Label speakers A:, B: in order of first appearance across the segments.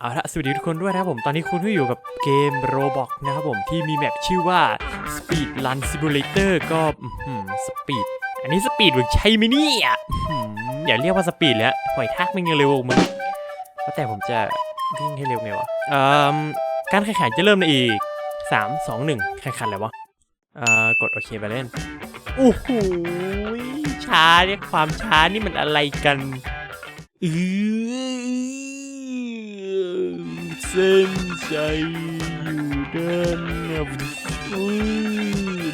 A: เอาละสวัสดีทุกคนด้วยนะครับผมตอนนี้คุณก็อยู่กับเกม Roblox นะครับผมที่มีแมปชื่อว่า Speed Run Simulator ก็สปีดอันนี้สปีดหรือใช่ไหมเนี่ยอย่าเรียกว่าสปีดแล้วหอยทากมันยังเร็วมึงว่าแต่ผมจะวิ่งให้เร็วไงวะการแข่งขันจะเริ่มในอีก 3 2 1แข่งขันอะไรวะกดโอเคไปเล่นโอ้โหช้าเนี่ยความช้านี่มันอะไรกันอือ ส้นใจอยู่ด้านหน้าอุ้ย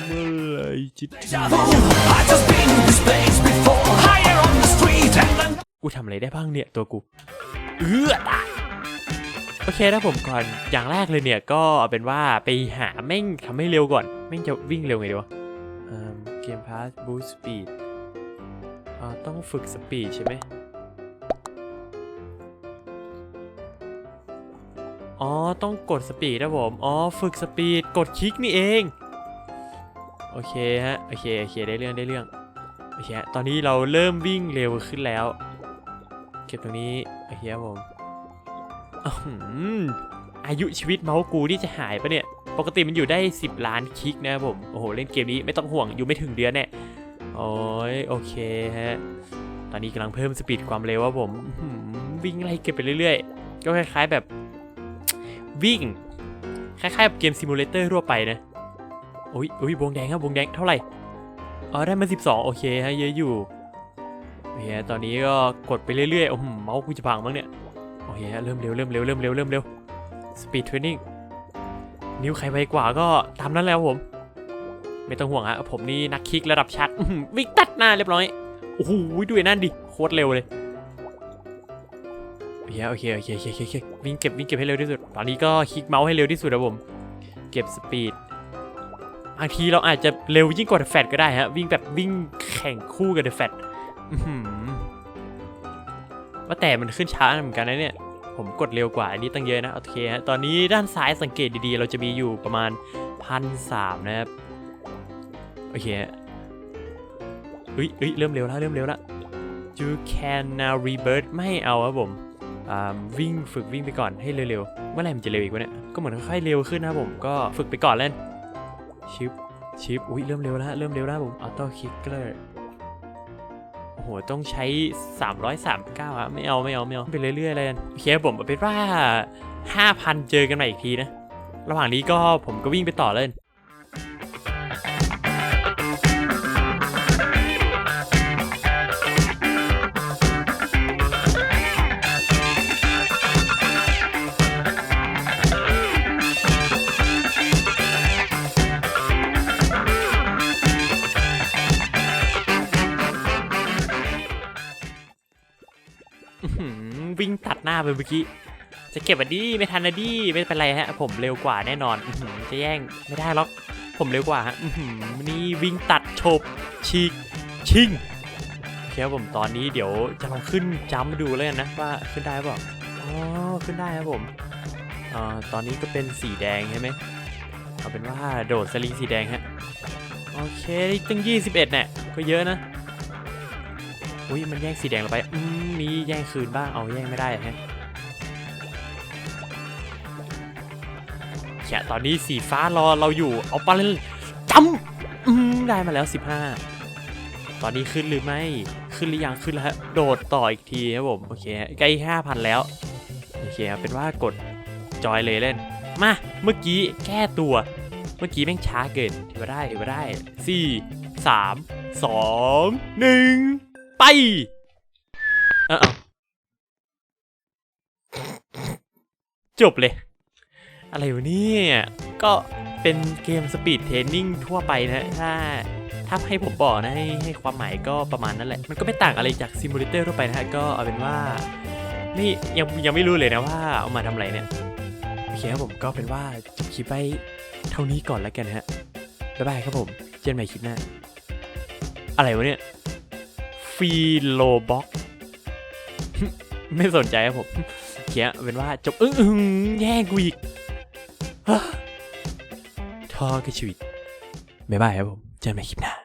A: เมื่อไหรจะถึง
B: I've just been in this place before. Higher on the street and then
A: กูทำอะไรได้บ้างเนี่ยตัวกู เอื้อตายโอเคนะผมก่อนอย่างแรกเลยเนี่ยก็เอาเป็นว่าไปหาแม่งทำให้เร็วก่อน แม่งจะวิ่งเร็วไงดีวะเกมพาสบูสปีดต้องฝึกสปีดใช่ไหม อ๋อ ต้องกดสปีดนะผม อ๋อ ฝึกสปีด กดคลิกนี่เอง โอเคฮะ โอเค โอเค ได้เรื่อง ได้เรื่อง โอเคฮะ ตอนนี้เราเริ่มวิ่งเร็วขึ้นแล้ว เก็บตรงนี้ โอเคครับผมอืออายุชีวิตเมาส์กูที่จะหายปะเนี่ย ปกติมันอยู่ได้ 10 ล้านคลิกนะครับผม โอ้โห เล่นเกมนี้ไม่ต้องห่วง อยู่ไม่ถึงเดือนแน่โอ้ยโอเคฮะ ตอนนี้กำลังเพิ่มสปีดความเร็วว่าผม วิ่งไล่เก็บไปเรื่อยๆ ก็คล้ายๆแบบ วิ่ง คล้ายๆแบบเกมซิมูเลเตอร์ทั่วไปนะโอ้ยโอ้ยวงแดงครับวงแดงเท่าไหร่อ๋อได้มา 12 โอเคฮะเยอะอยู่โอเคตอนนี้ก็กดไปเรื่อยๆโอ้โหเมาส์กูจะพังมั้งเนี่ยโอเคฮะเริ่มเร็วเริ่มเร็วเริ่มเร็วเริ่มเร็วสปีดเทรนนิ่งนิ้วใครไวกว่าก็ตามนั้นแล้วผม ไม่ต้องห่วงฮะผมนี่นักคิกระดับชัดวิ่งตัดหน้าเรียบร้อยโอ้โหดูไอ้นั่นดิโคตรเร็วเลย เคโอเคโอเคโอเคโอเคโอเควิ่งเก็บวิ่งเก็บให้เร็วที่สุด ตอนนี้ก็คลิกเมาส์ให้เร็วที่สุดนะผม เก็บสปีดบางทีเราอาจจะเร็วยิ่งกว่าเดอะแฟตก็ได้ฮะ วิ่งแบบวิ่งแข่งคู่กับเดอะแฟตว่าแต่มันขึ้นช้าเหมือนกันนะเนี่ย ผมกดเร็วกว่าอันนี้ตั้งเยอะนะโอเคฮะ ตอนนี้ด้านซ้ายสังเกตดีๆ เราจะมีอยู่ประมาณพันสามนะครับ โอเคฮะเฮ้ยเฮ้ยเริ่มเร็วแล้วเริ่มเร็วแล้ว you can now rebirth ไม่เอาครับผม วิ่งฝึกวิ่งไปก่อนให้เร็วๆ เมื่อไหร่มันจะเร็วอีกวะเนี่ย ก็เหมือนค่อยๆเร็วขึ้นนะครับผม ก็ฝึกไปก่อนเล่น ชิป ชิป อุ้ยเริ่มเร็วแล้ว เริ่มเร็วแล้วผม ออโต้คิกเกอร์ โอ้โห ต้องใช้ 339อะไม่เอา ไม่เอา ไม่เอาไปเรื่อยๆเลยโอเคผมเอาเป็นว่า 5,000 เจอกันใหม่อีกทีนะ ระหว่างนี้ก็ผมก็วิ่งไปต่อเลย วิ่งตัดหน้าไปเมื่อกี้ จะเก็บอันนี้ไม่ทันนะดีไม่เป็นไรฮะ ผมเร็วกว่าแน่นอนอจะแย่งไม่ได้หรอก ผมเร็วกว่าฮะนี่วิ่งตัดโฉบฉีกชิงโอเคครับผมตอนนี้เดี๋ยวจะลองขึ้นจัมป์ดูแล้วกันนะว่าขึ้นได้เปล่าอ๋อขึ้นได้ครับผมอ่าตอนนี้ก็เป็นสีแดงใช่ไหมเอาเป็นว่าโดดสลิงสีแดงฮะโอเคตั้ง21เนี่ยก็เยอะนะ อุ้ยมันแย่งสีแดงเราไป อืมนี่แย่งคืนบ้าง เอาแย่งไม่ได้ฮะแค่ตอนนี้สีฟ้ารอเราอยู่ เอาไปเลยจำอืมได้มาแล้ว 15 ตอนนี้ขึ้นหรือไม่ ขึ้นหรือยังขึ้นแล้วฮะโดดต่ออีกทีครับผม โอเคใกล้ห้าพันแล้ว โอเคครับเป็นว่ากดจอยเลยเล่น มา เมื่อกี้แก้ตัว เมื่อกี้แม่งช้าเกินถือว่าได้ถือว่าได้สี่สามสองหนึ่ง ไปเออจบเลย อะไรวะเนี่ก็เป็นเกมสปีดเทรนนิ่งทั่วไปนะถ้าถ้าให้ผมบอกนะให้ให้ความหมายก็ประมาณนั้นแหละ มันก็ไม่ต่างอะไรจากซิมูเลเตอร์ทั่วไปนะฮะก็เอาเป็นว่านี่ยังยังไม่รู้เลยนะว่าเอามาทำอะไรเนี่ยโอเคครับผมก็เป็นว่าจบคลิปไว้เท่านี้ก่อนแล้วกันฮะบ๊ายบายครับผม เจอกันใหม่คลิปหน้าอะไรวะเนี่ย ฟีโลบ็อกไม่สนใจครับผมเขียเป็นว่าจบอึ้งอึ้งแย่งกูอีกท้อกับชีวิตบ๊ายบายครับผม เจอกันใหม่คลิปหน้า